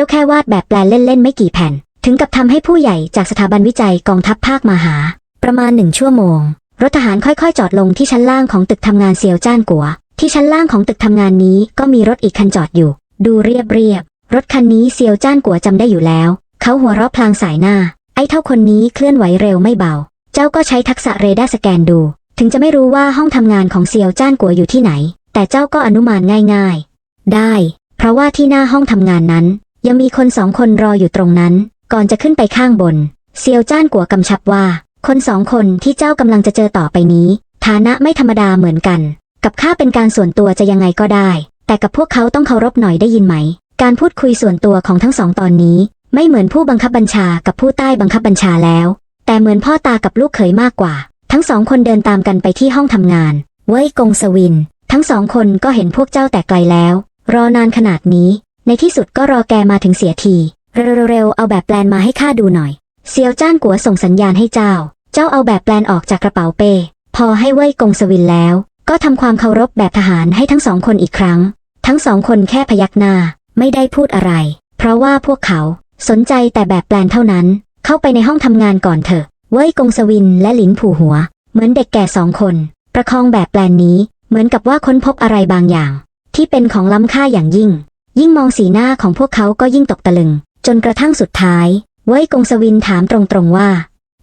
จ้าแค่วาดแบบแปลนเล่นๆไม่กี่แผ่น ถึงกับทำให้ผู้ใหญ่จากสถาบันวิจัยกองทัพภาคมาหา ประมาณหนึ่งชั่วโมง รถทหารค่อยๆ จอดลงที่ชั้นล่างของตึกทำงานเซียวจ้านกัว ที่ชั้นล่างของตึกทำงานนี้ก็มีรถอีกคันจอดอยู่ ดูเรียบเรียบๆรถคันนี้เซียวจ้านกัวจำได้อยู่แล้ว เขาหัวเราะพลางสายหน้า ไอ้เท่าคนนี้เคลื่อนไหวเร็วไม่เบา เจ้าก็ใช้ทักษะเรดาร์สแกนดู ถึงจะไม่รู้ว่าห้องทำงานของเซียวจ้านกัวอยู่ที่ไหน แต่เจ้าก็อนุมานง่าย ๆ ได้ เพราะว่าที่หน้าห้องทำงานนั้น ยังมีคนสองคนรออยู่ตรงนั้น ก่อนจะขึ้นไปข้างบน เซียวจ้านกัวกำชับว่า คนสองคนที่เจ้ากำลังจะเจอต่อไปนี้ ฐานะไม่ธรรมดาเหมือนกัน กับข้าเป็นการส่วนตัวจะยังไงก็ได้ แต่กับพวกเขาต้องเคารพหน่อยได้ยินไหม การพูดคุยส่วนตัวของทั้งสองตอนนี้ ไม่เหมือนผู้บังคับบัญชากับผู้ใต้บังคับบัญชาแล้ว แต่เหมือนพ่อตากับลูกเขยมากกว่า ทั้งสองคนเดินตามกันไปที่ห้องทำงาน เว้ยกงสวิน ทั้งสองคนก็เห็นพวกเจ้าแต่ไกลแล้ว รอนานขนาดนี้ ในที่สุดก็รอแกมาถึงเสียที เร็วๆเอาแบบแปลนมาให้ข้าดูหน่อย เซียวจ้านกัวส่งสัญญาณให้เจ้า เจ้าเอาแบบแปลนออกจากกระเป๋าเป้ พอให้เว่ยกงสวินแล้ว ก็ทำความเคารพแบบทหารให้ทั้งสองคนอีกครั้ง ทั้งสองคนแค่พยักหน้า ไม่ได้พูดอะไร เพราะว่าพวกเขาสนใจแต่แบบแปลนเท่านั้น เข้าไปในห้องทำงานก่อนเถอะ เว่ยกงสวินและหลินผู่หัว เหมือนเด็กแก่สองคน ประคองแบบแปลนนี้ เหมือนกับว่าค้นพบอะไรบางอย่าง ที่เป็นของล้ำค่าอย่างยิ่ง ยิ่งมองสีหน้าของพวกเขาก็ยิ่งตกตะลึง จนกระทั่งสุดท้ายเว่ยกงสวินถามตรงๆว่า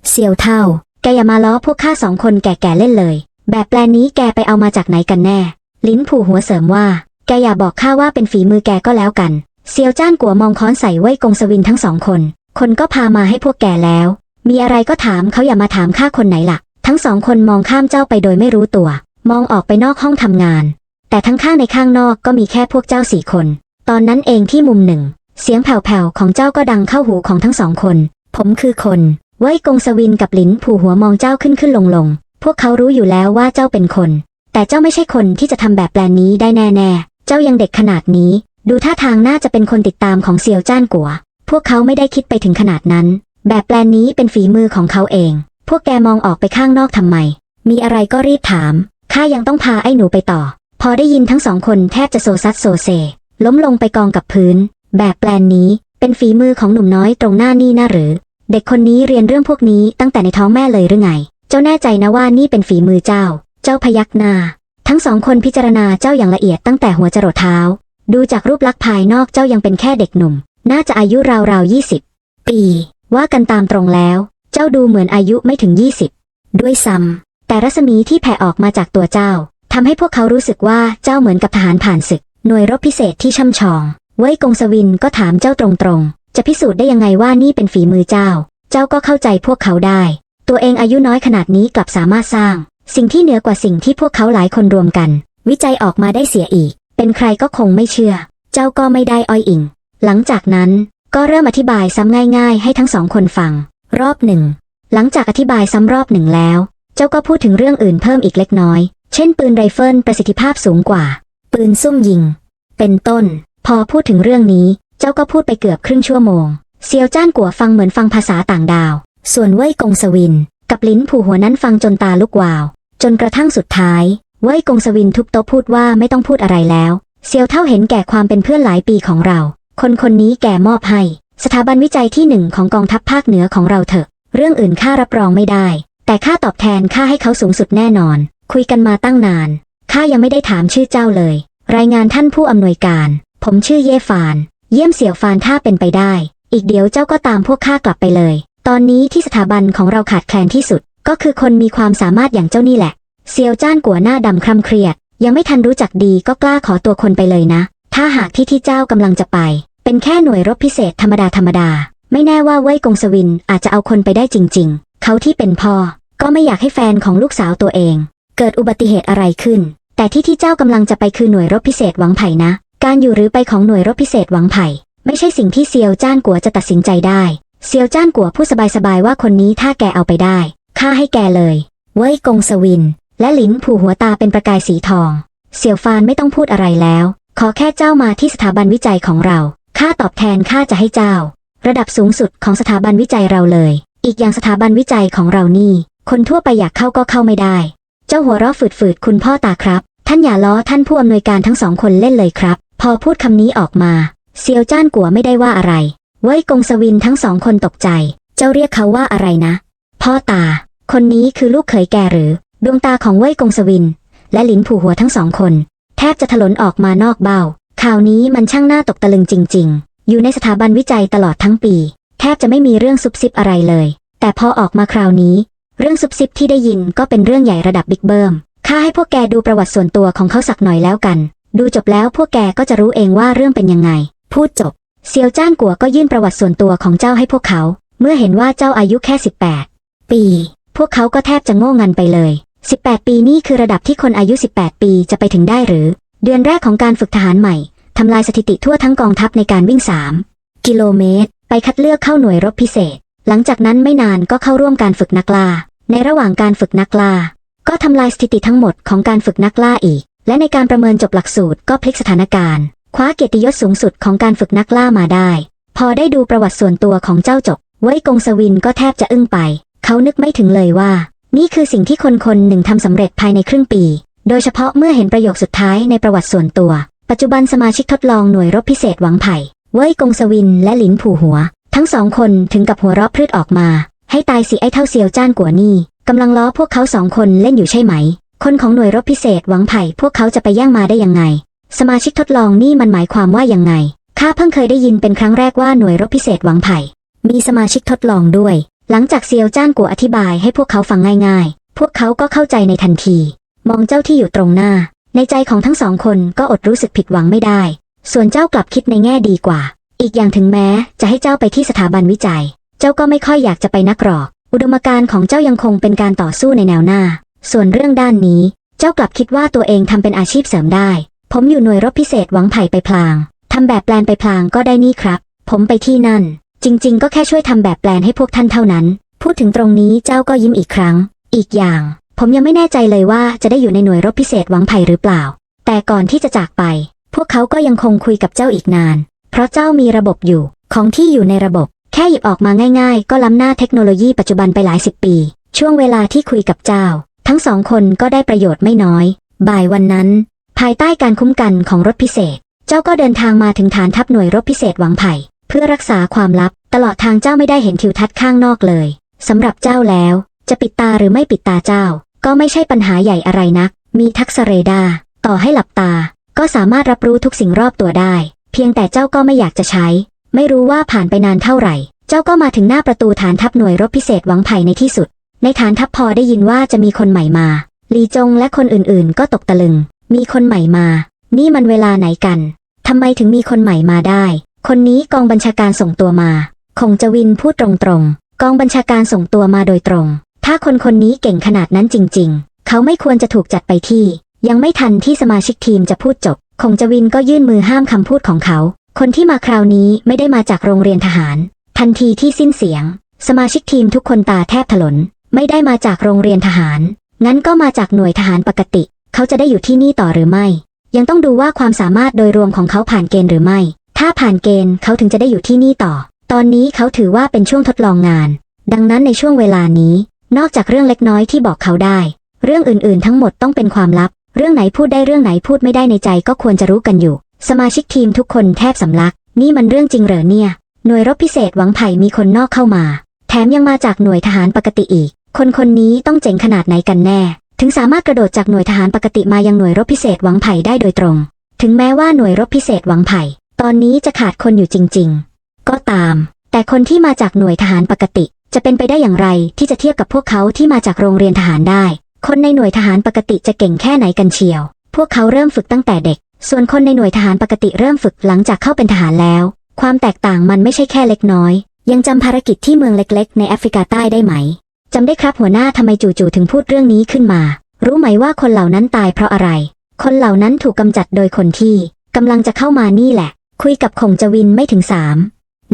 เซียวเท่า แกอย่ามาล้อพวกข้าสองคนแก่ๆเล่นเลย แบบแปลนนี้แกไปเอามาจากไหนกันแน่ ลิ้นผู่หัวเสริมว่า แกอย่าบอกข้าว่าเป็นฝีมือแกก็แล้วกัน เซียวจ้านกัวมองค้อนใส่เว่ยกงสวินทั้งสองคน คนก็พามาให้พวกแกแล้ว มีอะไรก็ถามเขาอย่ามาถามข้าคนไหนล่ะ ทั้งสองคนมองข้ามเจ้าไปโดยไม่รู้ตัว มองออกไปนอกห้องทำงาน แต่ทั้งข้างในข้างนอกก็มีแค่พวกเจ้าสี่คน ตอนนั้นเองที่มุมหนึ่ง เสียงแผ่วๆของเจ้าก็ดังเข้าหูของทั้งสองคน ผมคือคนเว้กงสวินกับหลินผูหัวมองเจ้าขึ้นขึ้นลงลงพวกเขารู้อยู่แล้วว่าเจ้าเป็นคน แต่เจ้าไม่ใช่คนที่จะทำแบบแปลนนี้ได้แน่ๆ เจ้ายังเด็กขนาดนี้ ดูท่าทางน่าจะเป็นคนติดตามของเซียวจ้านกัว พวกเขาไม่ได้คิดไปถึงขนาดนั้น แบบแปลนนี้เป็นฝีมือของเขาเอง พวกแกมองออกไปข้างนอกทำไม มีอะไรก็รีบถาม ข้ายังต้องพาไอ้หนูไปต่อ พอได้ยินทั้งสองคนแทบจะโซซัดโซเซ ล้มลงไปกองกับพื้น แบบแปลนนี้เป็นฝีมือของหนุ่มน้อยตรงหน้านี่นะหรือ เด็กคนนี้เรียนเรื่องพวกนี้ตั้งแต่ในท้องแม่เลยหรือไง เจ้าแน่ใจนะว่านี่เป็นฝีมือเจ้า เจ้าพยักหน้า ทั้งสองคนพิจารณาเจ้าอย่างละเอียดตั้งแต่หัวจรดเท้า ดูจากรูปลักษณ์ภายนอกเจ้ายังเป็นแค่เด็กหนุ่ม น่าจะอายุราวๆยี่สิบปี ว่ากันตามตรงแล้ว เจ้าดูเหมือนอายุไม่ถึงยี่สิบด้วยซ้ำแต่รัศมีที่แผ่ออกมาจากตัวเจ้าทำให้พวกเขารู้สึกว่าเจ้าเหมือนกับทหารผ่านศึก หน่วยรบพิเศษที่ช่ำชอง เว้ยกงสวินก็ถามเจ้าตรงๆ จะพิสูจน์ได้ยังไงว่านี่เป็นฝีมือเจ้า เจ้าก็เข้าใจพวกเขาได้ ตัวเองอายุน้อยขนาดนี้กลับสามารถสร้าง สิ่งที่เหนือกว่าสิ่งที่พวกเขาหลายคนรวมกัน วิจัยออกมาได้เสียอีก เป็นใครก็คงไม่เชื่อ เจ้าก็ไม่ได้อ้อยอิง หลังจากนั้นก็เริ่มอธิบายซ้ำง่าย ๆ ให้ทั้งสองคนฟัง รอบหนึ่ง หลังจากอธิบายซ้ำรอบหนึ่งแล้ว เจ้าก็พูดถึงเรื่องอื่นเพิ่มอีกเล็กน้อย เช่นปืนไรเฟิลประสิทธิภาพสูงกว่า ปืนซุ่มยิง เป็นต้น พอพูดถึงเรื่องนี้ เจ้าก็พูดไปเกือบครึ่งชั่วโมง เซียวจ้านกัวฟังเหมือนฟังภาษาต่างดาว ส่วนเว่ยกงสวิน กับลิ้นผูหัวนั้นฟังจนตาลุกวาว จนกระทั่งสุดท้าย เว่ยกงสวินทุบโต๊ะพูดว่าไม่ต้องพูดอะไรแล้ว เซียวเท่าเห็นแก่ความเป็นเพื่อนหลายปีของเรา คนคนนี้แกมอบให้ สถาบันวิจัยที่หนึ่งของกองทัพภาคเหนือของเราเถอะ เรื่องอื่นข้ารับรองไม่ได้ แต่ค่าตอบแทนข้าให้เขาสูงสุดแน่นอน คุยกันมาตั้งนาน ข้ายังไม่ได้ถามชื่อเจ้าเลย รายงานท่านผู้อำนวยการ ผมชื่อเย่ฟาน เยี่ยมเสี่ยวฟานถ้าเป็นไปได้ อีกเดี๋ยวเจ้าก็ตามพวกข้ากลับไปเลย ตอนนี้ที่สถาบันของเราขาดแคลนที่สุด ก็คือคนมีความสามารถอย่างเจ้านี่แหละ เซียวจ้านกัวหน้าดำคร่ำเครียด ยังไม่ทันรู้จักดีก็กล้าขอตัวคนไปเลยนะ ถ้าหากที่ที่เจ้ากำลังจะไป เป็นแค่หน่วยรบพิเศษธรรมดาธรรมดา ไม่แน่ว่าเว่ยกงสวินอาจจะเอาคนไปได้จริง ๆ เขาที่เป็นพ่อ ก็ไม่อยากให้แฟนของลูกสาวตัวเอง เกิดอุบัติเหตุอะไรขึ้น แต่ที่ที่เจ้ากำลังจะไปคือหน่วยรบพิเศษหวังไผ่นะ การอยู่หรือไปของหน่วยรบพิเศษหวังไผ่ ไม่ใช่สิ่งที่เซียวจ้านกัวจะตัดสินใจได้ เซียวจ้านกัวพูดสบายๆว่าคนนี้ถ้าแกเอาไปได้ข้าให้แกเลย เว่ยกงสวิน และหลินผู่หัวตาเป็นประกายสีทอง เสี่ยวฟานไม่ต้องพูดอะไรแล้ว ขอแค่เจ้ามาที่สถาบันวิจัยของเราค่าตอบแทนข้าจะให้เจ้า ระดับสูงสุดของสถาบันวิจัยเราเลย อีกอย่างสถาบันวิจัยของเรานี่ คนทั่วไปอยากเข้าก็เข้าไม่ได้ เจ้าหัวเราะฝืดๆคุณพ่อตาครับ ท่านอย่าล้อท่านผู้อำนวยการทั้งสองคนเล่นเลยครับ พอพูดคำนี้ออกมา เซียวจ้านกัวไม่ได้ว่าอะไร เว่ยกงสวินทั้งสองคนตกใจ เจ้าเรียกเขาว่าอะไรนะ พ่อตา คนนี้คือลูกเขยแกหรือ ดวงตาของเว่ยกงสวิน และหลินผู่หัวทั้งสองคน แทบจะถลนออกมานอกเบ้า ข่าวนี้มันช่างน่าตกตะลึงจริง ๆ อยู่ในสถาบันวิจัยตลอดทั้งปี แทบจะไม่มีเรื่องซุบซิบอะไรเลย แต่พอออกมาคราวนี้ เรื่องซุบซิบที่ได้ยินก็เป็นเรื่องใหญ่ระดับบิ๊กเบิร์มข้าให้พวกแกดูประวัติส่วนตัวของเขาสักหน่อยแล้วกัน ดูจบแล้วพวกแกก็จะรู้เองว่าเรื่องเป็นยังไง พูดจบ เซียวจ้านกัวก็ยื่นประวัติส่วนตัวของเจ้าให้พวกเขา เมื่อเห็นว่าเจ้าอายุแค่ 18 ปี พวกเขาก็แทบจะโง่งันไปเลย 18 ปีนี่คือระดับที่คนอายุ 18 ปีจะไปถึงได้หรือ เดือนแรกของการฝึกทหารใหม่ทำลายสถิติทั่วทั้งกองทัพในการวิ่ง 3 กิโลเมตร ไปคัดเลือกเข้าหน่วยรบพิเศษ หลังจากนั้นไม่นานก็เข้าร่วมการฝึกนักล่า ในระหว่างการฝึกนักล่า ก็ทำลายสถิติทั้งหมดของการฝึกนักล่าอีก และในการประเมินจบหลักสูตรก็พลิกสถานการณ์ คว้าเกียรติยศสูงสุดของการฝึกนักล่ามาได้ พอได้ดูประวัติส่วนตัวของเจ้าจบเว้ยกงสวินก็แทบจะอึ้งไป เขานึกไม่ถึงเลยว่า นี่คือสิ่งที่คนคนหนึ่งทำสำเร็จภายในครึ่งปี โดยเฉพาะเมื่อเห็นประโยคสุดท้ายในประวัติส่วนตัว ปัจจุบันสมาชิกทดลองหน่วยรบพิเศษหวังไผ่เว้ยกงสวินและหลินผู่หัว ทั้งสองคนถึงกับหัวเราะพรืดออกมา ให้ตายสิไอ้เท่าเซียวจ้านกัวนี่กำลังล้อพวกเขาสองคนเล่นอยู่ใช่ไหม คนของหน่วยรบพิเศษหวังไผ่พวกเขาจะไปแย่งมาได้ยังไง สมาชิกทดลองนี่มันหมายความว่ายังไง ข้าเพิ่งเคยได้ยินเป็นครั้งแรกว่าหน่วยรบพิเศษหวังไผ่ มีสมาชิกทดลองด้วย หลังจากเซียวจ้านกัวอธิบายให้พวกเขาฟังง่ายๆ พวกเขาก็เข้าใจในทันที มองเจ้าที่อยู่ตรงหน้า ในใจของทั้งสองคนก็อดรู้สึกผิดหวังไม่ได้ ส่วนเจ้ากลับคิดในแง่ดีกว่า อีกอย่างถึงแม้จะให้เจ้าไปที่สถาบันวิจัย เจ้าก็ไม่ค่อยอยากจะไปนักหรอก อุดมการณ์ของเจ้ายังคงเป็นการต่อสู้ในแนวหน้า ส่วนเรื่องด้านนี้ เจ้ากลับคิดว่าตัวเองทำเป็นอาชีพเสริมได้ ผมอยู่หน่วยรบพิเศษหวังไผ่ไปพลางทำแบบแปลนไปพลางก็ได้นี่ครับ ผมไปที่นั่น จริง ๆ ก็แค่ช่วยทำแบบแปลนให้พวกท่านเท่านั้น พูดถึงตรงนี้เจ้าก็ยิ้มอีกครั้ง อีกอย่าง ผมยังไม่แน่ใจเลยว่าจะได้อยู่ในหน่วยรบพิเศษหวังไผ่หรือเปล่า แต่ก่อนที่จะจากไป พวกเขาก็ยังคงคุยกับเจ้าอีกนาน เพราะเจ้ามีระบบอยู่ ของที่อยู่ในระบบ แค่หยิบออกมาง่ายๆ ก็ล้ำหน้าเทคโนโลยีปัจจุบันไปหลายสิบปี ช่วงเวลาที่คุยกับเจ้า ทั้งสองคนก็ได้ประโยชน์ไม่น้อย บ่ายวันนั้น ภายใต้การคุ้มกันของรถพิเศษ เจ้าก็เดินทางมาถึงฐานทัพหน่วยรบพิเศษหวังไผ่เพื่อรักษาความลับ ตลอดทางเจ้าไม่ได้เห็นทิวทัศน์ข้างนอกเลยสำหรับเจ้าแล้ว จะปิดตาหรือไม่ปิดตาเจ้า ก็ไม่ใช่ปัญหาใหญ่อะไรนัก มีทักษะเรดาร์ต่อให้หลับตา ก็สามารถรับรู้ทุกสิ่งรอบตัวได้ เพียงแต่เจ้าก็ไม่อยากจะใช้ ไม่รู้ว่าผ่านไปนานเท่าไหร่ เจ้าก็มาถึงหน้าประตูฐานทัพหน่วยรบพิเศษหวังไผ่ในที่สุด ในฐานทัพพอได้ยินว่าจะมีคนใหม่มา ลีจงและคนอื่นๆ ก็ตกตะลึง มีคนใหม่มา นี่มันเวลาไหนกันทำไมถึงมีคนใหม่มาได้ คนนี้กองบัญชาการส่งตัวมา คงจะวินพูดตรงๆ กองบัญชาการส่งตัวมาโดยตรง ถ้าคนคนนี้เก่งขนาดนั้นจริง ๆ เขาไม่ควรจะถูกจัดไปที่ ยังไม่ทันที่สมาชิกทีมจะพูดจบ คงจวินก็ยื่นมือห้ามคำพูดของเขา คนที่มาคราวนี้ไม่ได้มาจากโรงเรียนทหาร ทันทีที่สิ้นเสียง สมาชิกทีมทุกคนตาแทบถลน ไม่ได้มาจากโรงเรียนทหาร งั้นก็มาจากหน่วยทหารปกติ เขาจะได้อยู่ที่นี่ต่อหรือไม่ ยังต้องดูว่าความสามารถโดยรวมของเขาผ่านเกณฑ์หรือไม่ ถ้าผ่านเกณฑ์เขาถึงจะได้อยู่ที่นี่ต่อ ตอนนี้เขาถือว่าเป็นช่วงทดลองงาน ดังนั้นในช่วงเวลานี้ นอกจากเรื่องเล็กน้อยที่บอกเขาได้ เรื่องอื่นๆ ทั้งหมดต้องเป็นความลับ เรื่องไหนพูดได้เรื่องไหนพูดไม่ได้ในใจก็ควรจะรู้กันอยู่ สมาชิกทีมทุกคนแทบสำลัก นี่มันเรื่องจริงเหรอเนี่ย หน่วยรบพิเศษหวังไผ่มีคนนอกเข้ามา แถมยังมาจากหน่วยทหารปกติอีก คนคนนี้ต้องเจ๋งขนาดไหนกันแน่ ถึงสามารถกระโดดจากหน่วยทหารปกติมายังหน่วยรบพิเศษหวังไผ่ได้โดยตรง ถึงแม้ว่าหน่วยรบพิเศษหวังไผ่ ตอนนี้จะขาดคนอยู่จริง ๆ ก็ตาม แต่คนที่มาจากหน่วยทหารปกติ จะเป็นไปได้อย่างไรที่จะเทียบกับพวกเขาที่มาจากโรงเรียนทหารได้ คนในหน่วยทหารปกติจะเก่งแค่ไหนกันเชียว พวกเขาเริ่มฝึกตั้งแต่เด็ก ส่วนคนในหน่วยทหารปกติเริ่มฝึกหลังจากเข้าเป็นทหารแล้ว ความแตกต่างมันไม่ใช่แค่เล็กน้อย ยังจำภารกิจที่เมืองเล็ก ๆ ในแอฟริกาใต้ได้ไหมจำได้ครับหัวหน้าทำไมจู่ๆถึงพูดเรื่องนี้ขึ้นมา รู้ไหมว่าคนเหล่านั้นตายเพราะอะไร คนเหล่านั้นถูกกำจัดโดยคนที่กำลังจะเข้ามานี่แหละ คุยกับคงจวินไม่ถึงสาม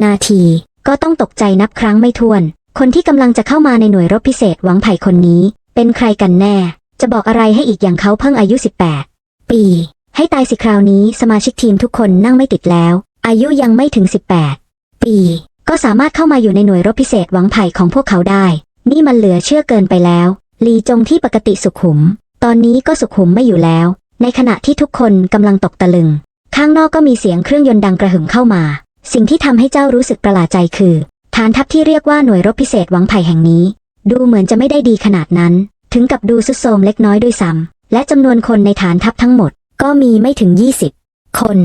นาที ก็ต้องตกใจนับครั้งไม่ถ้วน คนที่กำลังจะเข้ามาในหน่วยรบพิเศษหวังไผ่คนนี้ เป็นใครกันแน่ จะบอกอะไรให้อีกอย่างเขาเพิ่งอายุ 18 ปี ให้ตายสิคราวนี้สมาชิกทีมทุกคนนั่งไม่ติดแล้ว อายุยังไม่ถึง 18 ปี ก็สามารถเข้ามาอยู่ในหน่วยรบพิเศษหวังไผ่ของพวกเขาได้ นี่มันเหลือเชื่อเกินไปแล้ว ลีจงที่ปกติสุขุม ตอนนี้ก็สุขุมไม่อยู่แล้ว ในขณะที่ทุกคนกำลังตกตะลึง ข้างนอกก็มีเสียงเครื่องยนต์ดังกระหึ่มเข้ามา สิ่งที่ทำให้เจ้ารู้สึกประหลาดใจคือ ฐานทัพที่เรียกว่าหน่วยรบพิเศษหวังไผ่แห่งนี้ ดูเหมือนจะไม่ได้ดีขนาดนั้น ถึงกับดูสุดโทมเล็กน้อยด้วยซ้ำและจำนวนคนในฐานทัพทั้งหมด ก็มีไม่ถึง 20 คน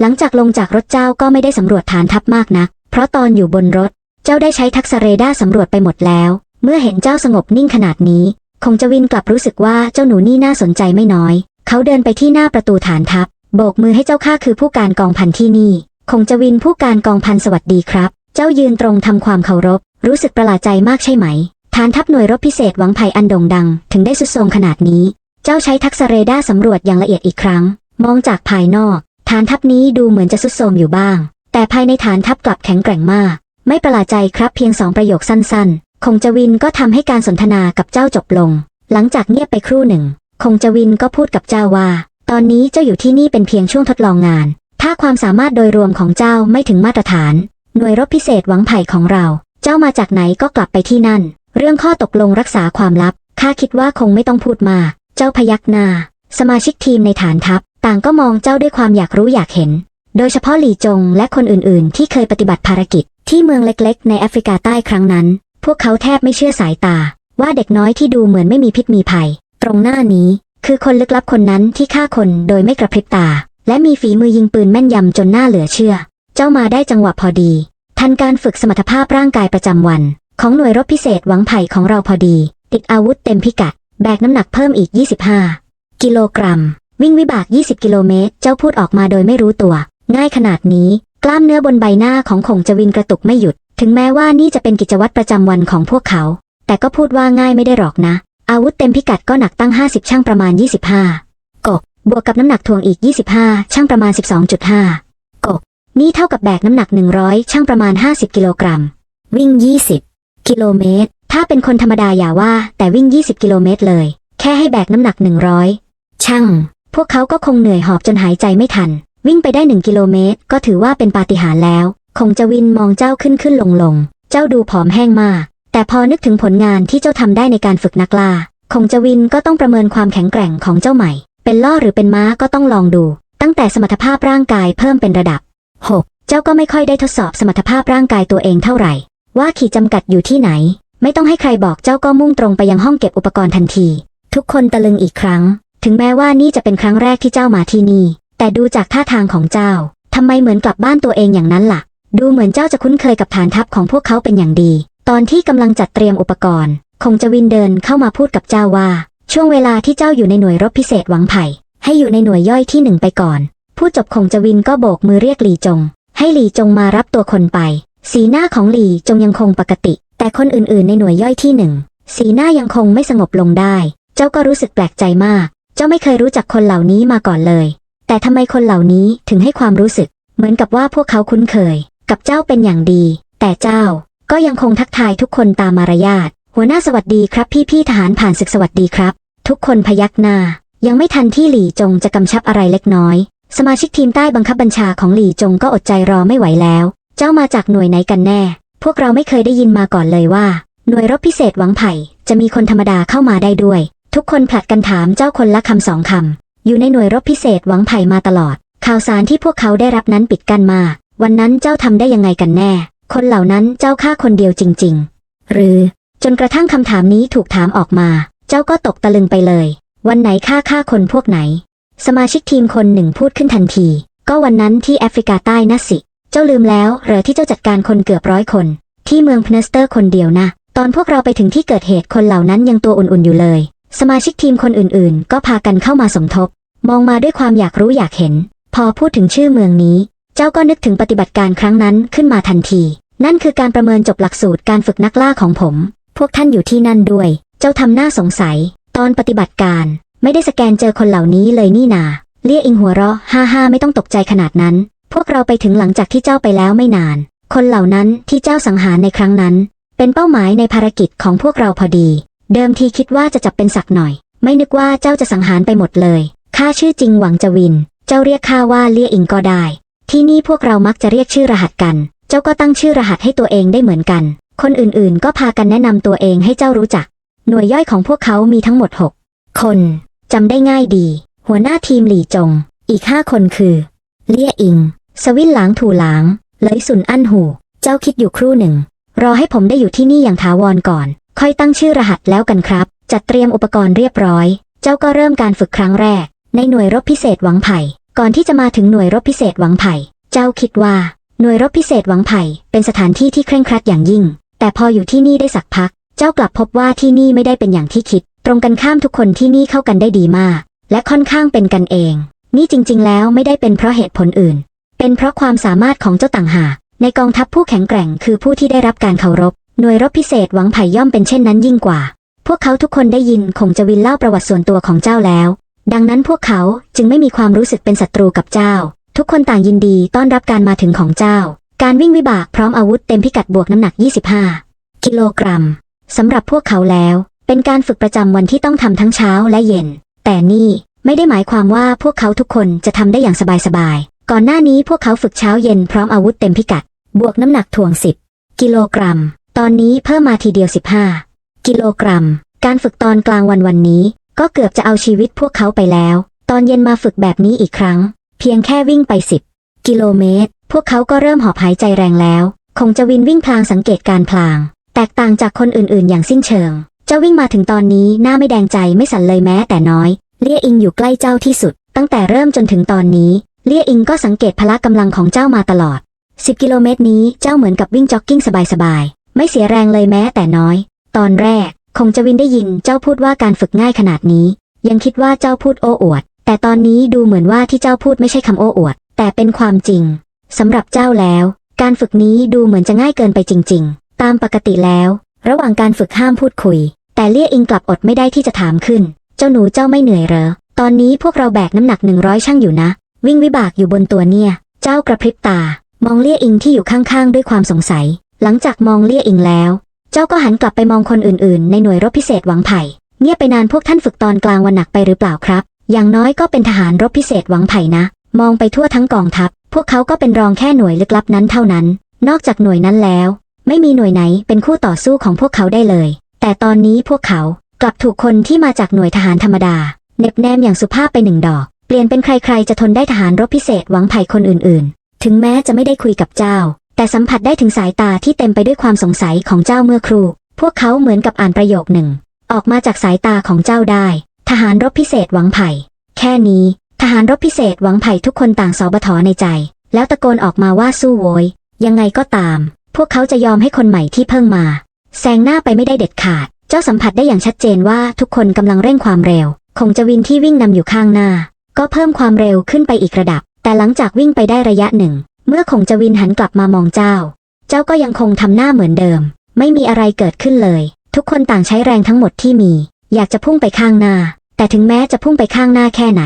หลังจากลงจากรถเจ้าก็ไม่ได้สำรวจฐานทัพมากนัก เพราะตอนอยู่บนรถ เจ้าได้ใช้ทักษะเรดาร์สำรวจไปหมดแล้ว เมื่อเห็นเจ้าสงบนิ่งขนาดนี้ คงจะวินกลับรู้สึกว่าเจ้าหนูนี่น่าสนใจไม่น้อย เขาเดินไปที่หน้าประตูฐานทัพ โบกมือให้เจ้าข้าคือผู้การกองพันที่นี่ คงจะวินผู้การกองพันสวัสดีครับ เจ้ายืนตรงทำความเคารพ รู้สึกประหลาดใจมากใช่ไหม ฐานทัพหน่วยรบพิเศษหวังไผ่อันโด่งดัง ถึงได้สุดโทมขนาดนี้ เจ้าใช้ทักษะเรดาร์สำรวจอย่างละเอียดอีกครั้ง มองจากภายนอก ฐานทัพนี้ดูเหมือนจะสุดโทมอยู่บ้าง แต่ภายในฐานทัพกลับแข็งแกร่งมาก ไม่ประหลาดใจครับเพียงสองประโยคสั้นๆ คงจวินก็ทำให้การสนทนากับเจ้าจบลง หลังจากเงียบไปครู่หนึ่ง คงจวินก็พูดกับเจ้าว่า ตอนนี้เจ้าอยู่ที่นี่เป็นเพียงช่วงทดลองงาน ถ้าความสามารถโดยรวมของเจ้าไม่ถึงมาตรฐาน หน่วยรบพิเศษหวังไผ่ของเรา เจ้ามาจากไหนก็กลับไปที่นั่น เรื่องข้อตกลงรักษาความลับ ข้าคิดว่าคงไม่ต้องพูดมา เจ้าพยักหน้า สมาชิกทีมในฐานทัพ ต่างก็มองเจ้าด้วยความอยากรู้อยากเห็น โดยเฉพาะหลี่จงและคนอื่นๆ ที่เคยปฏิบัติภารกิจ ที่เมืองเล็กๆ ในแอฟริกาใต้ครั้งนั้น พวกเขาแทบไม่เชื่อสายตา ว่าเด็กน้อยที่ดูเหมือนไม่มีพิษมีภัย ตรงหน้านี้ คือคนลึกลับคนนั้นที่ฆ่าคนโดยไม่กระพริบตา และมีฝีมือยิงปืนแม่นยำจนหน่าเหลือเชื่อ เจ้ามาได้จังหวะพอดีทันการฝึกสมรรถภาพร่างกายประจำวัน ของหน่วยรบพิเศษหวังไผ่ของเราพอดี ติดอาวุธเต็มพิกัด แบกน้ำหนักเพิ่มอีก 25 กิโลกรัม วิ่งวิบาก 20 กิโลเมตร เจ้าพูดออกมาโดยไม่รู้ตัว ง่ายขนาดนี้ กล้ามเนื้อบนใบหน้าของคงจวินกระตุกไม่หยุด ถึงแม้ว่านี่จะเป็นกิจวัตรประจำวันของพวกเขา แต่ก็พูดว่าง่ายไม่ได้หรอกนะ อาวุธเต็มพิกัดก็หนักตั้ง 50 ช่างประมาณ 25 กบบวกกับน้ำหนักทวงอีก 25 ช่างประมาณ 12.5 กบ นี่เท่ากับแบกน้ำหนัก 100 ช่างประมาณ 50 กิโลกรัม วิ่ง 20 กิโลเมตร ถ้าเป็นคนธรรมดาอย่าว่า แต่วิ่ง 20 กิโลเมตรเลย แค่ให้แบกน้ำหนัก 100 ช่าง พวกเขาก็คงเหนื่อยหอบจนหายใจไม่ทัน วิ่งไปได้ 1 กิโลเมตร ก็ถือว่าเป็นปาฏิหาริย์แล้ว คงจะวินมองเจ้าขึ้นขึ้นลงลง เจ้าดูผอมแห้งมาก แต่พอนึกถึงผลงานที่เจ้าทำได้ในการฝึกนักล่า คงจะวินก็ต้องประเมินความแข็งแกร่งของเจ้าใหม่ เป็นล่อหรือเป็นม้าก็ต้องลองดู ตั้งแต่สมรรถภาพร่างกายเพิ่มเป็นระดับ 6. เจ้าก็ไม่ค่อยได้ทดสอบสมรรถภาพร่างกายตัวเองเท่าไหร่ ว่าขีดจำกัดอยู่ที่ไหน ไม่ต้องให้ใครบอกเจ้าก็มุ่งตรงไปยังห้องเก็บอุปกรณ์ทันที ทุกคนตะลึงอีกครั้ง ถึงแม้ว่านี่จะเป็นครั้งแรกที่เจ้ามาที่นี่ แต่ดูจากท่าทางของเจ้าทำไมเหมือนกลับบ้านตัวเองอย่างนั้นล่ะ ดูเหมือนเจ้าจะคุ้นเคยกับฐานทัพของพวกเขาเป็นอย่างดี ตอนที่กำลังจัดเตรียมอุปกรณ์ คงจะวินเดินเข้ามาพูดกับเจ้าว่า ช่วงเวลาที่เจ้าอยู่ในหน่วยรบพิเศษหวังไผ่ ให้อยู่ในหน่วยย่อยที่หนึ่งไปก่อน ผู้จบคงจะวินก็โบกมือเรียกหลีจง ให้หลีจงมารับตัวคนไป สีหน้าของหลีจงยังคงปกติ แต่คนอื่นๆ ในหน่วยย่อยที่หนึ่งสีหน้ายังคงไม่สงบลงได้ เจ้าก็รู้สึกแปลกใจมาก เจ้าไม่เคยรู้จักคนเหล่านี้มาก่อนเลย แต่ทำไมคนเหล่านี้ถึงให้ความรู้สึก เหมือนกับว่าพวกเขาคุ้นเคย กับเจ้าเป็นอย่างดี แต่เจ้าก็ยังคงทักทายทุกคนตามมารยาท หัวหน้าสวัสดีครับพี่ๆทหารผ่านศึกสวัสดีครับ ทุกคนพยักหน้า ยังไม่ทันที่หลี่จงจะกำชับอะไรเล็กน้อย สมาชิกทีมใต้บังคับบัญชาของหลี่จงก็อดใจรอไม่ไหวแล้ว เจ้ามาจากหน่วยไหนกันแน่ พวกเราไม่เคยได้ยินมาก่อนเลยว่า หน่วยรบพิเศษหวังไผ่จะมีคนธรรมดาเข้ามาได้ด้วย ทุกคนผลัดกันถามเจ้าคนละคำสองคำอยู่ในหน่วยรบพิเศษหวังไผ่มาตลอด ข่าวสารที่พวกเขาได้รับนั้นปิดกั้นมา วันนั้นเจ้าทำได้ยังไงกันแน่ คนเหล่านั้นเจ้าฆ่าคนเดียวจริง ๆ หรือ จนกระทั่งคำถามนี้ถูกถามออกมา เจ้าก็ตกตะลึงไปเลย วันไหนฆ่าฆ่าคนพวกไหน สมาชิกทีมคนหนึ่งพูดขึ้นทันที ก็วันนั้นที่แอฟริกาใต้นะสิ เจ้าลืมแล้วเหรอที่เจ้าจัดการคนเกือบร้อยคน ที่เมืองพเนสเตอร์คนเดียวนะ ตอนพวกเราไปถึงที่เกิดเหตุคนเหล่านั้นยังตัวอุ่นๆอยู่เลย สมาชิกทีมคนอื่นๆ ก็พากันเข้ามาสมทบ มองมาด้วยความอยากรู้อยากเห็น พอพูดถึงชื่อเมืองนี้ เจ้าก็นึกถึงปฏิบัติการครั้งนั้นขึ้นมาทันที นั่นคือการประเมินจบหลักสูตรการฝึกนักล่าของผม พวกท่านอยู่ที่นั่นด้วย เจ้าทำหน้าสงสัย ตอนปฏิบัติการไม่ได้สแกนเจอคนเหล่านี้เลยนี่นา เลี่ยอิงหัวเราะ ฮ่าฮ่าไม่ต้องตกใจขนาดนั้น พวกเราไปถึงหลังจากที่เจ้าไปแล้วไม่นาน คนเหล่านั้นที่เจ้าสังหารในครั้งนั้น เป็นเป้าหมายในภารกิจของพวกเราพอดี เดิมทีคิดว่าจะจับเป็นสักหน่อย ไม่นึกว่าเจ้าจะสังหารไปหมดเลยข้าชื่อจริงหวังจวิน เจ้าเรียกข้าว่าเลี่ยอิงก็ได้ ที่นี่พวกเรามักจะเรียกชื่อรหัสกัน เจ้าก็ตั้งชื่อรหัสให้ตัวเองได้เหมือนกัน คนอื่นๆ ก็พากันแนะนำตัวเองให้เจ้ารู้จัก หน่วยย่อยของพวกเขามีทั้งหมด 6 คนจำได้ง่ายดี หัวหน้าทีมหลี่จง อีกห้าคนคือ เลี่ยอิง สวินหลางถูหลาง เลยสุนอั้นหู เจ้าคิดอยู่ครู่หนึ่ง รอให้ผมได้อยู่ที่นี่อย่างถาวรก่อน ค่อยตั้งชื่อรหัสแล้วกันครับ จัดเตรียมอุปกรณ์เรียบร้อย เจ้าก็เริ่มการฝึกครั้งแรก ในหน่วยรบพิเศษหวังไผ่ ก่อนที่จะมาถึงหน่วยรบพิเศษหวังไผ่ เจ้าคิดว่า หน่วยรบพิเศษหวังไผ่เป็นสถานที่ที่เคร่งครัดอย่างยิ่ง แต่พออยู่ที่นี่ได้สักพัก เจ้ากลับพบว่าที่นี่ไม่ได้เป็นอย่างที่คิด ตรงกันข้ามทุกคนที่นี่เข้ากันได้ดีมาก และค่อนข้างเป็นกันเอง นี่จริง ๆ แล้วไม่ได้เป็นเพราะเหตุผลอื่น เป็นเพราะความสามารถของเจ้าต่างหากในกองทัพผู้แข็งแกร่งคือผู้ที่ได้รับการเคารพ หน่วยรบพิเศษหวังไผ่ย่อมเป็นเช่นนั้นยิ่งกว่า พวกเขาทุกคนได้ยินคงจะวินเล่าประวัติส่วนตัวของเจ้าแล้ว ดังนั้นพวกเขาจึงไม่มีความรู้สึกเป็นศัตรูกับเจ้า ทุกคนต่างยินดีต้อนรับการมาถึงของเจ้า การวิ่งวิบากพร้อมอาวุธเต็มพิกัดบวกน้ำหนัก 25 กิโลกรัมสำหรับพวกเขาแล้ว เป็นการฝึกประจำวันที่ต้องทำทั้งเช้าและเย็น แต่นี่ไม่ได้หมายความว่าพวกเขาทุกคนจะทำได้อย่างสบายๆ ก่อนหน้านี้พวกเขาฝึกเช้าเย็นพร้อมอาวุธเต็มพิกัด บวกน้ำหนักถ่วง 10 กิโลกรัม ตอนนี้เพิ่มมาทีเดียว 15 กิโลกรัม การฝึกตอนกลางวันวันนี้ ก็เกือบจะเอาชีวิตพวกเขาไปแล้ว ตอนเย็นมาฝึกแบบนี้อีกครั้ง เพียงแค่วิ่งไป 10 กิโลเมตร พวกเขาก็เริ่มหอบหายใจแรงแล้ว คงจะวินวิ่งพลางสังเกตการพลาง แตกต่างจากคนอื่นๆ อย่างสิ้นเชิง เจ้าวิ่งมาถึงตอนนี้หน้าไม่แดงใจไม่สั่นเลยแม้แต่น้อย เลี่ยอิงอยู่ใกล้เจ้าที่สุด ตั้งแต่เริ่มจนถึงตอนนี้ เลี่ยอิงก็สังเกตพละกำลังของเจ้ามาตลอด 10 กิโลเมตรนี้เจ้าเหมือนกับวิ่งจ็อกกิ้งสบายๆ ไม่เสียแรงเลยแม้แต่น้อย ตอนแรก คงจะวินได้ยินเจ้าพูดว่าการฝึกง่ายขนาดนี้ ยังคิดว่าเจ้าพูดโอ้อวด แต่ตอนนี้ดูเหมือนว่าที่เจ้าพูดไม่ใช่คำโอ้อวด แต่เป็นความจริงสำหรับเจ้าแล้ว การฝึกนี้ดูเหมือนจะง่ายเกินไปจริง ๆ ตามปกติแล้ว ระหว่างการฝึกห้ามพูดคุย แต่เลี่ยอิงกลับอดไม่ได้ที่จะถามขึ้น เจ้าหนูเจ้าไม่เหนื่อยเหรอตอนนี้พวกเราแบกน้ำหนักหนึ่งร้อยช่างอยู่นะ วิ่งวิบากอยู่บนตัวเนี่ย เจ้ากระพริบตา มองเลี่ยอิงที่อยู่ข้างๆ ด้วยความสงสัย หลังจากมองเลี่ยอิงแล้ว เจ้าก็หันกลับไปมองคนอื่นๆ ในหน่วยรบพิเศษหวังไผ่ เงียบไปนานพวกท่านฝึกตอนกลางวันหนักไปหรือเปล่าครับ อย่างน้อยก็เป็นทหารรบพิเศษหวังไผ่นะ มองไปทั่วทั้งกองทัพ พวกเขาก็เป็นรองแค่หน่วยลึกลับนั้นเท่านั้น นอกจากหน่วยนั้นแล้ว ไม่มีหน่วยไหนเป็นคู่ต่อสู้ของพวกเขาได้เลย แต่ตอนนี้พวกเขากลับถูกคนที่มาจากหน่วยทหารธรรมดาเน็บแนมอย่างสุภาพไปหนึ่งดอก ลี่ยนเป็นใครๆจะทนได้ทหารรบพิเศษหวังไผ่คนอื่นๆ ถึงแม้จะไม่ได้คุยกับเจ้า แต่สัมผัสได้ถึงสายตาที่เต็มไปด้วยความสงสัยของเจ้าเมื่อครู่ พวกเขาเหมือนกับอ่านประโยคหนึ่ง ออกมาจากสายตาของเจ้าได้ ทหารรบพิเศษหวังไผ่ แค่นี้ ทหารรบพิเศษหวังไผ่ทุกคนต่างสอบถอในใจ แล้วตะโกนออกมาว่าสู้โวย ยังไงก็ตาม พวกเขาจะยอมให้คนใหม่ที่เพิ่งมาแซงหน้าไปไม่ได้เด็ดขาด เจ้าสัมผัสได้อย่างชัดเจนว่าทุกคนกำลังเร่งความเร็ว คงจะวินที่วิ่งนำอยู่ข้างหน้า ก็เพิ่มความเร็วขึ้นไปอีกระดับ แต่หลังจากวิ่งไปได้ระยะหนึ่ง เมื่อคงจะวินหันกลับมามองเจ้า เจ้าก็ยังคงทำหน้าเหมือนเดิม ไม่มีอะไรเกิดขึ้นเลย ทุกคนต่างใช้แรงทั้งหมดที่มี อยากจะพุ่งไปข้างหน้า แต่ถึงแม้จะพุ่งไปข้างหน้าแค่ไหน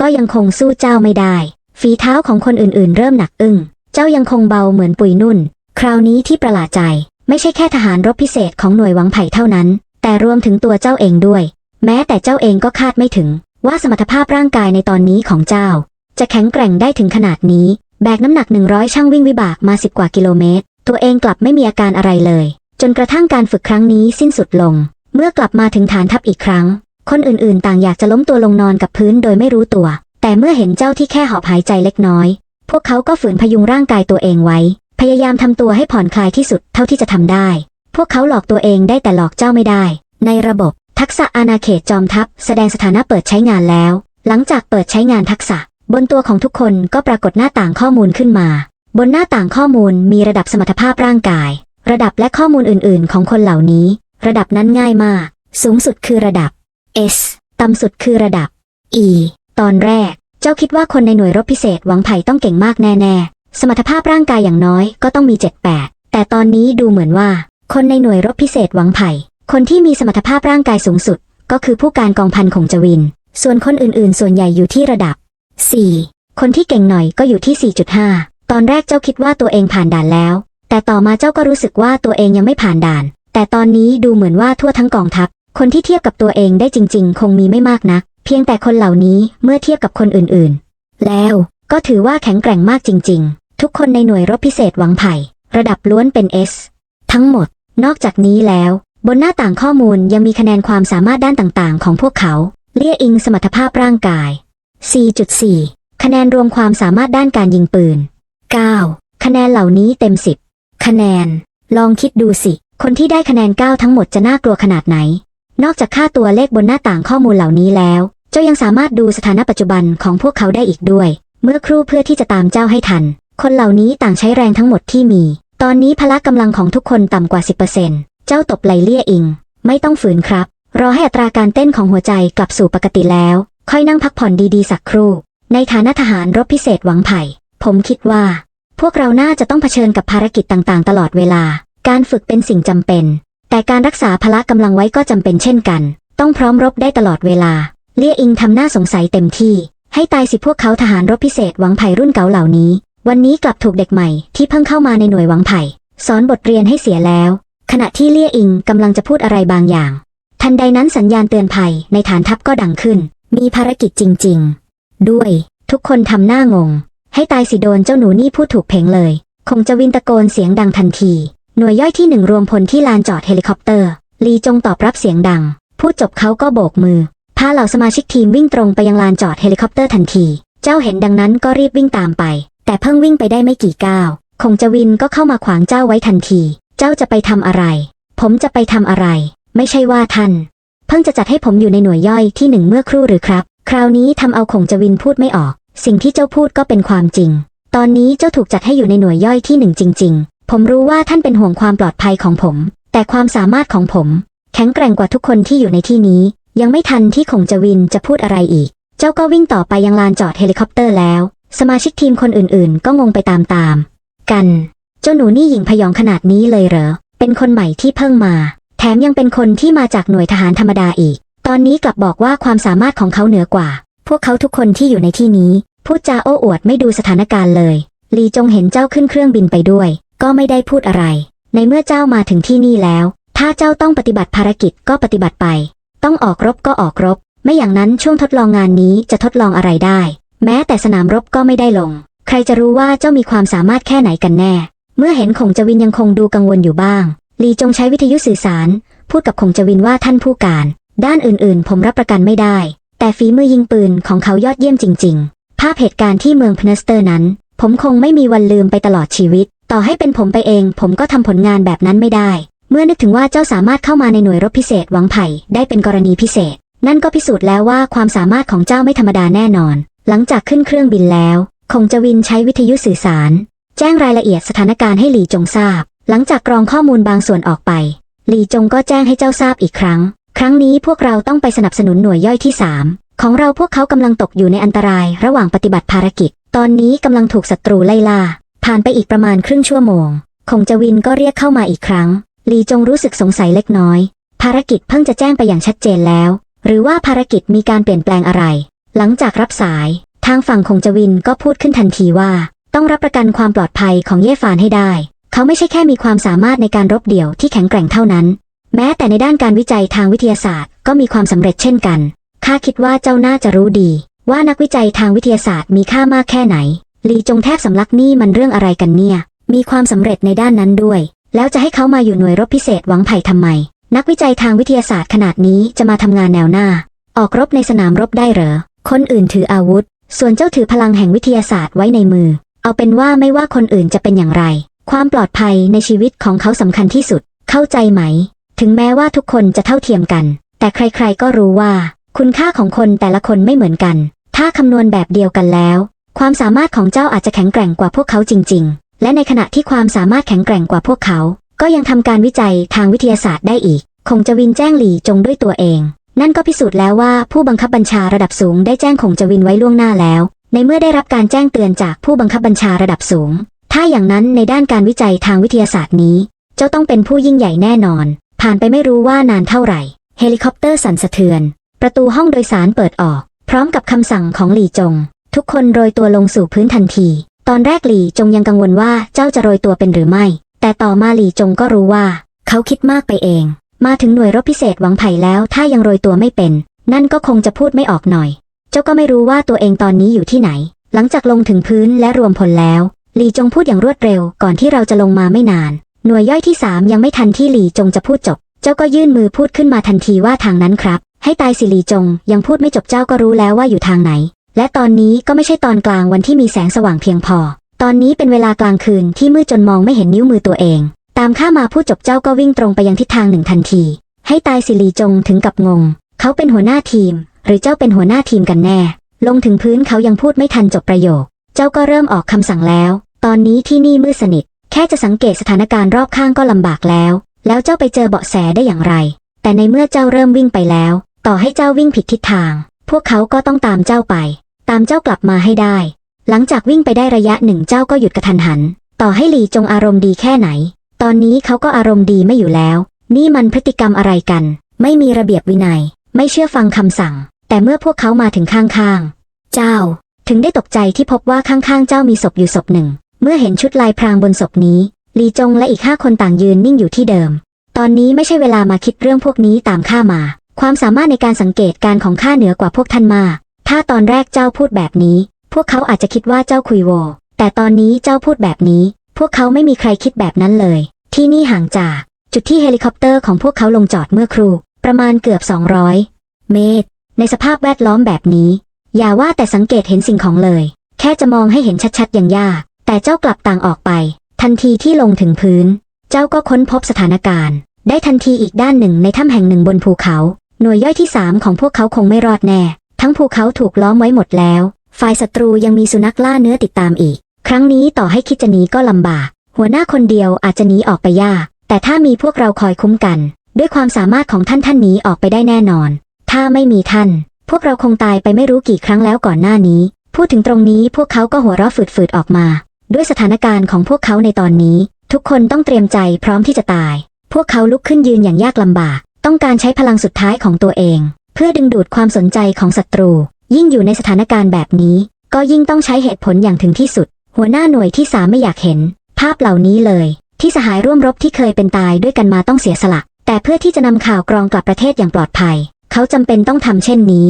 ก็ยังคงสู้เจ้าไม่ได้ ฝีเท้าของคนอื่นๆ เริ่มหนักอึ้ง เจ้ายังคงเบาเหมือนปุยนุ่น คราวนี้ที่ประหลาดใจ ไม่ใช่แค่ทหารรบพิเศษของหน่วยหวังไผ่เท่านั้น แต่รวมถึงตัวเจ้าเองด้วย แม้แต่เจ้าเองก็คาดไม่ถึง ว่าสมรรถภาพร่างกายในตอนนี้ของเจ้า จะแข็งแกร่งได้ถึงขนาดนี้ แบกน้ำหนัก100ช่างวิ่งวิบากมาสิบกว่ากิโลเมตร ตัวเองกลับไม่มีอาการอะไรเลย จนกระทั่งการฝึกครั้งนี้สิ้นสุดลง เมื่อกลับมาถึงฐานทัพอีกครั้ง คนอื่นๆ ต่างอยากจะล้มตัวลงนอนกับพื้นโดยไม่รู้ตัว แต่เมื่อเห็นเจ้าที่แค่หอบหายใจเล็กน้อย พวกเขาก็ฝืนพยุงร่างกายตัวเองไว้ พยายามทำตัวให้ผ่อนคลายที่สุดเท่าที่จะทำได้ พวกเขาหลอกตัวเองได้แต่หลอกเจ้าไม่ได้ ในระบบ ทักษะอาณาเขตจอมทัพแสดงสถานะเปิดใช้งานแล้ว หลังจากเปิดใช้งานทักษะ บนตัวของทุกคนก็ปรากฏหน้าต่างข้อมูลขึ้นมา บนหน้าต่างข้อมูลมีระดับสมรรถภาพร่างกาย ระดับและข้อมูลอื่น ๆ ของคนเหล่านี้ ระดับนั้นง่ายมาก สูงสุดคือระดับ S ต่ำสุดคือระดับ E ตอนแรก เจ้าคิดว่าคนในหน่วยรบพิเศษหวังไผ่ต้องเก่งมากแน่ๆ สมรรถภาพร่างกายอย่างน้อยก็ต้องมี 78 แต่ตอนนี้ดูเหมือนว่า คนในหน่วยรบพิเศษหวังไผ่ คนที่มีสมรรถภาพร่างกายสูงสุด ก็คือผู้การกองพันคงจวิน ส่วนคนอื่นๆ ส่วนใหญ่อยู่ที่ระดับ 4 คนที่เก่งหน่อยก็อยู่ที่ 4.5 ตอนแรกเจ้าคิดว่าตัวเองผ่านด่านแล้ว แต่ต่อมาเจ้าก็รู้สึกว่าตัวเองยังไม่ผ่านด่าน แต่ตอนนี้ดูเหมือนว่าทั่วทั้งกองทัพ คนที่เทียบกับตัวเองได้จริง ๆ คงมีไม่มากนัก เพียงแต่คนเหล่านี้เมื่อเทียบกับคนอื่นๆ แล้วก็ถือว่าแข็งแกร่งมากจริง ๆ ทุกคนในหน่วยรบพิเศษหวังไผ่ ระดับล้วนเป็น S ทั้งหมด นอกจากนี้แล้ว บนหน้าต่างข้อมูลยังมีคะแนนความสามารถด้านต่างๆ ของพวกเขา เลี่ยอิงสมรรถภาพร่างกาย 4.4 คะแนนรวมความสามารถด้านการยิงปืน 9. คะแนนเหล่านี้เต็ม 10 คะแนน ลองคิดดูสิ คนที่ได้คะแนน 9 ทั้งหมดจะน่ากลัวขนาดไหน นอกจากค่าตัวเลขบนหน้าต่างข้อมูลเหล่านี้แล้ว เจ้ายังสามารถดูสถานะปัจจุบันของพวกเขาได้อีกด้วย เมื่อครู่เพื่อที่จะตามเจ้าให้ทัน คนเหล่านี้ต่างใช้แรงทั้งหมดที่มี ตอนนี้พละกำลังของทุกคนต่ำกว่า 10%เจ้าตบไหลเลี่ยอิง ไม่ต้องฝืนครับ รอให้อัตราการเต้นของหัวใจกลับสู่ปกติแล้ว ค่อยนั่งพักผ่อนดีๆสักครู่ ในฐานะทหารรบพิเศษหวังไผ่ ผมคิดว่า พวกเราน่าจะต้องเผชิญกับภารกิจต่างๆ ตลอดเวลา การฝึกเป็นสิ่งจำเป็น แต่การรักษาพละกำลังไว้ก็จำเป็นเช่นกัน ต้องพร้อมรบได้ตลอดเวลา เลี่ยอิงทำหน้าสงสัยเต็มที่ ให้ตายสิพวกเขาทหารรบพิเศษหวังไผ่รุ่นเก่าเหล่านี้ วันนี้กลับถูกเด็กใหม่ที่เพิ่งเข้ามาในหน่วยหวังไผ่สอนบทเรียนให้เสียแล้ว ขณะที่เลี่ยอิงกำลังจะพูดอะไรบางอย่าง ทันใดนั้นสัญญาณเตือนภัยในฐานทัพก็ดังขึ้น มีภารกิจจริง ๆ ด้วย ทุกคนทำหน้างง ให้ตายสิโดนเจ้าหนูนี่พูดถูกเพลงเลย คงจะวินตะโกนเสียงดังทันที หน่วยย่อยที่หนึ่งรวมพลที่ลานจอดเฮลิคอปเตอร์ ลีจงตอบรับเสียงดัง พูดจบเขาก็โบกมือ พาเหล่าสมาชิกทีมวิ่งตรงไปยังลานจอดเฮลิคอปเตอร์ทันที เจ้าเห็นดังนั้นก็รีบวิ่งตามไป แต่เพิ่งวิ่งไปได้ไม่กี่ก้าว คงจะวินก็เข้ามาขวางเจ้าไว้ทันที เจ้าจะไปทำอะไร ผมจะไปทำอะไร ไม่ใช่ว่าท่าน เพิ่งจะจัดให้ผมอยู่ในหน่วยย่อยที่หนึ่งเมื่อครู่หรือครับ คราวนี้ทำเอาคงจะวินพูดไม่ออก สิ่งที่เจ้าพูดก็เป็นความจริง ตอนนี้เจ้าถูกจัดให้อยู่ในหน่วยย่อยที่หนึ่งจริง ๆ ผมรู้ว่าท่านเป็นห่วงความปลอดภัยของผม แต่ความสามารถของผม แข็งแกร่งกว่าทุกคนที่อยู่ในที่นี้ ยังไม่ทันที่คงจะวินจะพูดอะไรอีก เจ้าก็วิ่งต่อไปยังลานจอดเฮลิคอปเตอร์แล้ว สมาชิกทีมคนอื่นๆ ก็งงไปตามๆกัน เจ้าหนูนี่หญิงพยองขนาดนี้เลยเหรอ เป็นคนใหม่ที่เพิ่งมา แถมยังเป็นคนที่มาจากหน่วยทหารธรรมดาอีก ตอนนี้กลับบอกว่าความสามารถของเขาเหนือกว่า พวกเขาทุกคนที่อยู่ในที่นี้พูดจาโอ้อวดไม่ดูสถานการณ์เลย ลีจงเห็นเจ้าขึ้นเครื่องบินไปด้วย ก็ไม่ได้พูดอะไร ในเมื่อเจ้ามาถึงที่นี่แล้ว ถ้าเจ้าต้องปฏิบัติภารกิจก็ปฏิบัติไป ต้องออกรบก็ออกรบ ไม่อย่างนั้นช่วงทดลองงานนี้จะทดลองอะไรได้ แม้แต่สนามรบก็ไม่ได้ลง ใครจะรู้ว่าเจ้ามีความสามารถแค่ไหนกันแน่ มื่อเห็นคงจวินยังคงดูกังวลอยู่บ้าง ลีจงใช้วิทยุสื่อสาร พูดกับคงจวินว่าท่านผู้การ ด้านอื่นๆ ผมรับประกันไม่ได้ แต่ฝีมือยิงปืนของเขายอดเยี่ยมจริง ๆ ภาพเหตุการณ์ที่เมืองพเนสเตอร์นั้น ผมคงไม่มีวันลืมไปตลอดชีวิต ต่อให้เป็นผมไปเอง ผมก็ทำผลงานแบบนั้นไม่ได้ เมื่อนึกถึงว่าเจ้าสามารถเข้ามาในหน่วยรบพิเศษหวังไผ่ได้เป็นกรณีพิเศษ นั่นก็พิสูจน์แล้วว่าความสามารถของเจ้าไม่ธรรมดาแน่นอน หลังจากขึ้นเครื่องบินแล้วคงจวินใช้วิทยุสื่อสาร จ้งรายละเอียดสถานการณ์ให้หลีจงทราบ หลังจากกรองข้อมูลบางส่วนออกไป หลีจงก็แจ้งให้เจ้าทราบอีกครั้ง ครั้งนี้พวกเราต้องไปสนับสนุนหน่วยย่อยที่ 3 ของเราพวกเขากำลังตกอยู่ในอันตรายระหว่างปฏิบัติภารกิจ ตอนนี้กำลังถูกศัตรูไล่ล่า ผ่านไปอีกประมาณครึ่งชั่วโมง คงจะวินก็เรียกเข้ามาอีกครั้ง หลีจงรู้สึกสงสัยเล็กน้อย ภารกิจเพิ่งจะแจ้งไปอย่างชัดเจนแล้ว หรือว่าภารกิจมีการเปลี่ยนแปลงอะไร หลังจากรับสาย ทางฝั่งคงจะวินก็พูดขึ้นทันทีว่า ต้องรับประกันความปลอดภัยของเย่ฟานให้ได้ เขาไม่ใช่แค่มีความสามารถในการรบเดี่ยวที่แข็งแกร่งเท่านั้น แม้แต่ในด้านการวิจัยทางวิทยาศาสตร์ก็มีความสำเร็จเช่นกัน ข้าคิดว่าเจ้าน่าจะรู้ดี ว่านักวิจัยทางวิทยาศาสตร์มีค่ามากแค่ไหน ลีจงแทบสำลักนี่มันเรื่องอะไรกันเนี่ย มีความสำเร็จในด้านนั้นด้วย แล้วจะให้เขามาอยู่หน่วยรบพิเศษหวังไผ่ทำไม นักวิจัยทางวิทยาศาสตร์ขนาดนี้จะมาทำงานแนวหน้า ออกรบในสนามรบได้เหรอ คนอื่นถืออาวุธ ส่วนเจ้าถือพลังแห่งวิทยาศาสตร์ไว้ในมือ เอาเป็นว่าไม่ว่าคนอื่นจะเป็นอย่างไร ความปลอดภัยในชีวิตของเขาสำคัญที่สุด เข้าใจไหม ถึงแม้ว่าทุกคนจะเท่าเทียมกัน แต่ใครๆก็รู้ว่า คุณค่าของคนแต่ละคนไม่เหมือนกัน ถ้าคำนวณแบบเดียวกันแล้ว ความสามารถของเจ้าอาจจะแข็งแกร่งกว่าพวกเขาจริง ๆ และในขณะที่ความสามารถแข็งแกร่งกว่าพวกเขา ก็ยังทำการวิจัยทางวิทยาศาสตร์ได้อีก คงจะวินแจ้งหลี่จงด้วยตัวเองนั่นก็พิสูจน์แล้วว่าผู้บังคับบัญชาระดับสูงได้แจ้งคงจะวินไว้ล่วงหน้าแล้ว ในเมื่อได้รับการแจ้งเตือนจากผู้บังคับบัญชาระดับสูง ถ้าอย่างนั้นในด้านการวิจัยทางวิทยาศาสตร์นี้ เจ้าต้องเป็นผู้ยิ่งใหญ่แน่นอน ผ่านไปไม่รู้ว่านานเท่าไหร่ เฮลิคอปเตอร์สั่นสะเทือน ประตูห้องโดยสารเปิดออก พร้อมกับคำสั่งของหลี่จง ทุกคนโรยตัวลงสู่พื้นทันที ตอนแรกหลี่จงยังกังวลว่าเจ้าจะโรยตัวเป็นหรือไม่ แต่ต่อมาหลี่จงก็รู้ว่า เขาคิดมากไปเอง มาถึงหน่วยรบพิเศษหวังไผ่แล้วถ้ายังโรยตัวไม่เป็น นั่นก็คงจะพูดไม่ออกหน่อย เจ้าก็ไม่รู้ว่าตัวเองตอนนี้อยู่ที่ไหน หลังจากลงถึงพื้นและรวมพลแล้ว หลีจงพูดอย่างรวดเร็วก่อนที่เราจะลงมาไม่นาน หน่วยย่อยที่สามยังไม่ทันที่หลีจงจะพูดจบ เจ้าก็ยื่นมือพูดขึ้นมาทันทีว่าทางนั้นครับ ให้ตายสิหลีจง ยังพูดไม่จบเจ้าก็รู้แล้วว่าอยู่ทางไหน และตอนนี้ก็ไม่ใช่ตอนกลางวันที่มีแสงสว่างเพียงพอ ตอนนี้เป็นเวลากลางคืนที่มืดจนมองไม่เห็นนิ้วมือตัวเอง ตามข้ามาผู้จบเจ้าก็วิ่งตรงไปยังทิศทางหนึ่งทันที ให้ตายสิลีจงถึงกับงง เขาเป็นหัวหน้าทีม หรือเจ้าเป็นหัวหน้าทีมกันแน่ ลงถึงพื้นเขายังพูดไม่ทันจบประโยค เจ้าก็เริ่มออกคำสั่งแล้ว ตอนนี้ที่นี่มืดสนิท แค่จะสังเกตสถานการณ์รอบข้างก็ลำบากแล้ว แล้วเจ้าไปเจอเบาะแสได้อย่างไร แต่ในเมื่อเจ้าเริ่มวิ่งไปแล้ว ต่อให้เจ้าวิ่งผิดทิศทาง พวกเขาก็ต้องตามเจ้าไป ตามเจ้ากลับมาให้ได้ หลังจากวิ่งไปได้ระยะหนึ่งเจ้าก็หยุดกระทันหัน ต่อให้หลีจงอารมณ์ดีแค่ไหน ตอนนี้เขาก็อารมณ์ดีไม่อยู่แล้ว นี่มันพฤติกรรมอะไรกัน ไม่มีระเบียบวินัย ไม่เชื่อฟังคำสั่ง แต่เมื่อพวกเขามาถึงข้างๆ เจ้า ถึงได้ตกใจที่พบว่าข้างๆ เจ้ามีศพอยู่ศพหนึ่ง เมื่อเห็นชุดลายพรางบนศพนี้ ลีจงและอีกห้าคนต่างยืนนิ่งอยู่ที่เดิม ตอนนี้ไม่ใช่เวลามาคิดเรื่องพวกนี้ตามข้ามา ความสามารถในการสังเกตการของข้าเหนือกว่าพวกท่านมาก ถ้าตอนแรกเจ้าพูดแบบนี้ พวกเขาอาจจะคิดว่าเจ้าคุยโว แต่ตอนนี้เจ้าพูดแบบนี้ พวกเขาไม่มีใครคิดแบบนั้นเลย ที่นี่ห่างจากจุดที่เฮลิคอปเตอร์ของพวกเขาลงจอดเมื่อครู่ ประมาณเกือบ 200 เมตร ในสภาพแวดล้อมแบบนี้ อย่าว่าแต่สังเกตเห็นสิ่งของเลย แค่จะมองให้เห็นชัดๆ อย่างยาก แต่เจ้ากลับต่างออกไป ทันทีที่ลงถึงพื้น เจ้าก็ค้นพบสถานการณ์ ได้ทันทีอีกด้านหนึ่งในถ้ำแห่งหนึ่งบนภูเขา หน่วยย่อยที่สามของพวกเขาคงไม่รอดแน่ ทั้งภูเขาถูกล้อมไว้หมดแล้ว ฝ่ายศัตรูยังมีสุนัขล่าเนื้อติดตามอีก ครั้งนี้ต่อให้คิดจะหนีก็ลำบาก หัวหน้าคนเดียวอาจจะหนีออกไปยาก แต่ถ้ามีพวกเราคอยคุ้มกัน ด้วยความสามารถของท่านท่านหนีออกไปได้แน่นอน ถ้าไม่มีท่าน พวกเราคงตายไปไม่รู้กี่ครั้งแล้วก่อนหน้านี้ พูดถึงตรงนี้พวกเขาก็หัวเราะฝืดๆออกมา ด้วยสถานการณ์ของพวกเขาในตอนนี้ ทุกคนต้องเตรียมใจพร้อมที่จะตาย พวกเขาลุกขึ้นยืนอย่างยากลำบาก ต้องการใช้พลังสุดท้ายของตัวเอง เพื่อดึงดูดความสนใจของศัตรู ยิ่งอยู่ในสถานการณ์แบบนี้ ก็ยิ่งต้องใช้เหตุผลอย่างถึงที่สุด หัวหน้าหน่วยที่สามไม่อยากเห็น ภาพเหล่านี้เลย ที่สหายร่วมรบที่เคยเป็นตายด้วยกันมาต้องเสียสละแต่เพื่อที่จะนำข่าวกรองกลับประเทศอย่างปลอดภัย เขาจำเป็นต้องทำเช่นนี้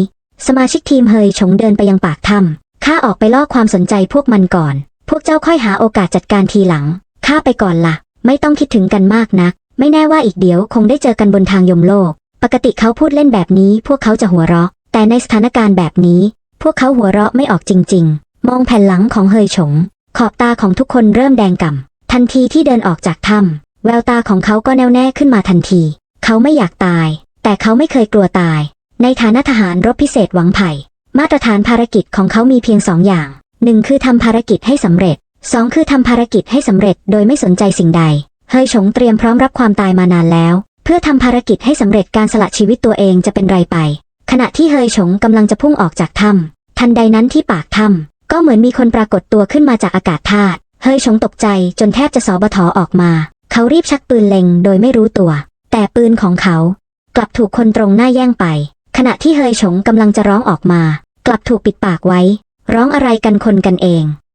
สมาชิกทีมเฮยฉงเดินไปยังปากถ้ำข้าออกไปล่อความสนใจพวกมันก่อน พวกเจ้าค่อยหาโอกาสจัดการทีหลังข้าไปก่อนละ่ะ ไม่ต้องคิดถึงกันมากนัก ไม่แน่ว่าอีกเดี๋ยวคงได้เจอกันบนทางยมโลก ปกติเขาพูดเล่นแบบนี้ พวกเขาจะหัวเราะ แต่ในสถานการณ์แบบนี้ พวกเขาหัวเราะไม่ออกจริง ๆ มองแผ่นหลังของเฮยฉงขอบตาของทุกคนเริ่มแดงก่ำทันทีที่เดินออกจากถ้ำแววตาของเขาก็แน่วแน่ขึ้นมาทันที เขาไม่อยากตาย แต่เขาไม่เคยกลัวตาย ในฐานะทหารรบพิเศษหวังไผ่ มาตรฐานภารกิจของเขามีเพียงสองอย่างหนึ่งคือทำภารกิจให้สำเร็จสองคือทำภารกิจให้สำเร็จโดยไม่สนใจสิ่งใด เฮยฉงเตรียมพร้อมรับความตายมานานแล้ว เพื่อทำภารกิจให้สำเร็จการสละชีวิตตัวเองจะเป็นไรไป ขณะที่เฮยฉงกำลังจะพุ่งออกจากถ้ำทันใดนั้นที่ปากถ้ำก็เหมือนมีคนปรากฏตัวขึ้นมาจากอากาศธาตุเฮยฉงตกใจจนแทบจะสอบถอออกมา เขารีบชักปืนเล็งโดยไม่รู้ตัว แต่ปืนของเขา กลับถูกคนตรงหน้าแย่งไป ขณะที่เฮยฉงกำลังจะร้องออกมา กลับถูกปิดปากไว้ ร้องอะไรกันคนกันเอง